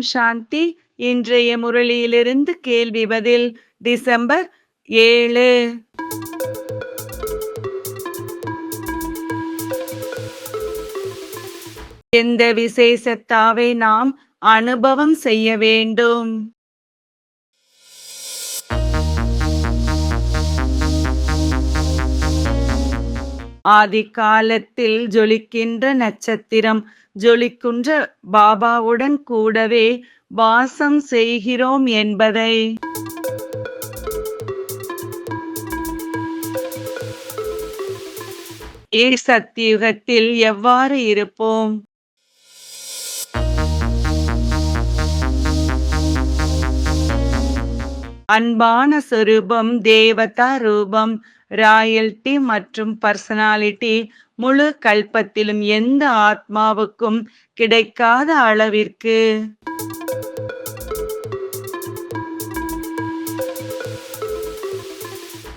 ஓம் சாந்தி. இன்றைய முரளியிலிருந்து கேள்வி பதில் டிசம்பர் ஏழு. எந்த விசேஷத்தாவை நாம் அனுபவம் செய்ய வேண்டும்? ஆதி காலத்தில் ஜொலிக்கின்ற நட்சத்திரம் ஜொலிக்குன்ற பாபாவுடன் கூடவே வாசம் செய்கிறோம் என்பதை. ஏ சத்தியுகத்தில் எவ்வாறு இருப்போம்? அன்பான சொரூபம் தேவதா ரூபம் ராயல்டி மற்றும் பர்சனாலிட்டி முழு கல்பத்திலும் எந்த ஆத்மாவுக்கும் கிடைக்காத அளவிற்கு.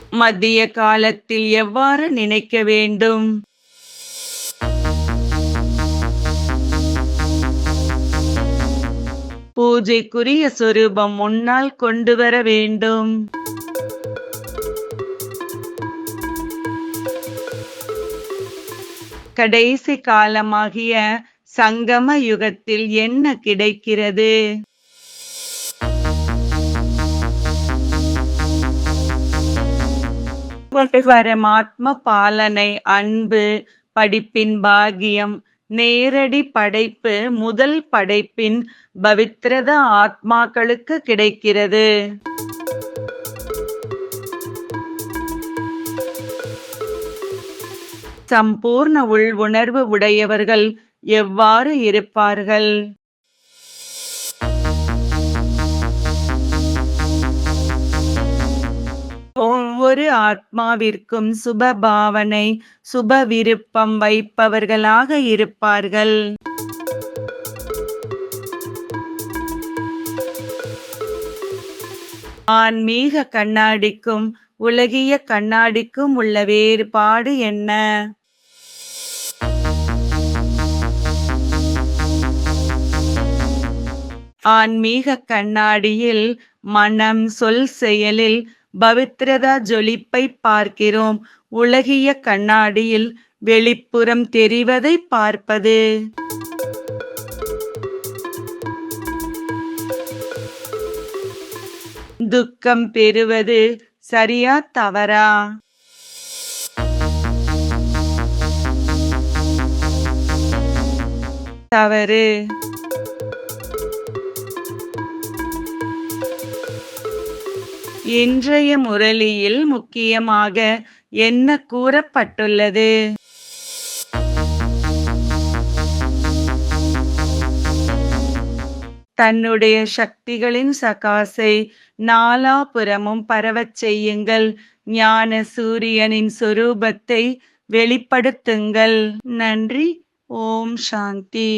மத்திய காலத்தில் எவ்வாறு நினைக்க வேண்டும்? பூஜைக்குரிய சொரூபம் முன்னால் கொண்டு வர வேண்டும். கடைசி காலமாகிய சங்கம யுகத்தில் என்ன கிடைக்கிறது? பரமாத்ம பாலனை அன்பு படிப்பின் பாகியம் நேரடி படைப்பு முதல் படைப்பின் பவித்ரத ஆத்மாக்களுக்கு கிடைக்கிறது. சம்பூர்ண உள் உணர்வு உடையவர்கள் எவ்வாறு இருப்பார்கள்? ஒவ்வொரு ஆத்மாவிற்கும் சுப பாவனை சுப விருப்பம் வைப்பவர்களாக இருப்பார்கள். ஆன்மீக கண்ணாடிக்கும் உலகிய கண்ணாடிக்கும் உள்ள வேறுபாடு என்ன? ஆன்மீக கண்ணாடியில் மனம் சொல் செயலில் பவித்ரதா ஜொலிப்பை பார்க்கிறோம். உலகிய கண்ணாடியில் வெளிப்புறம் தெரிவதை பார்ப்பது. துக்கம் பெறுவது சரியா தவறா? தவறு. இன்றைய முரளியில் முக்கியமாக என்ன கூறப்பட்டுள்ளது? தன்னுடைய சக்திகளின் சகாசை நாலாபுறமும் பரவச் செய்யுங்கள். ஞான சூரியனின் சொரூபத்தை வெளிப்படுத்துங்கள். நன்றி. ஓம் சாந்தி.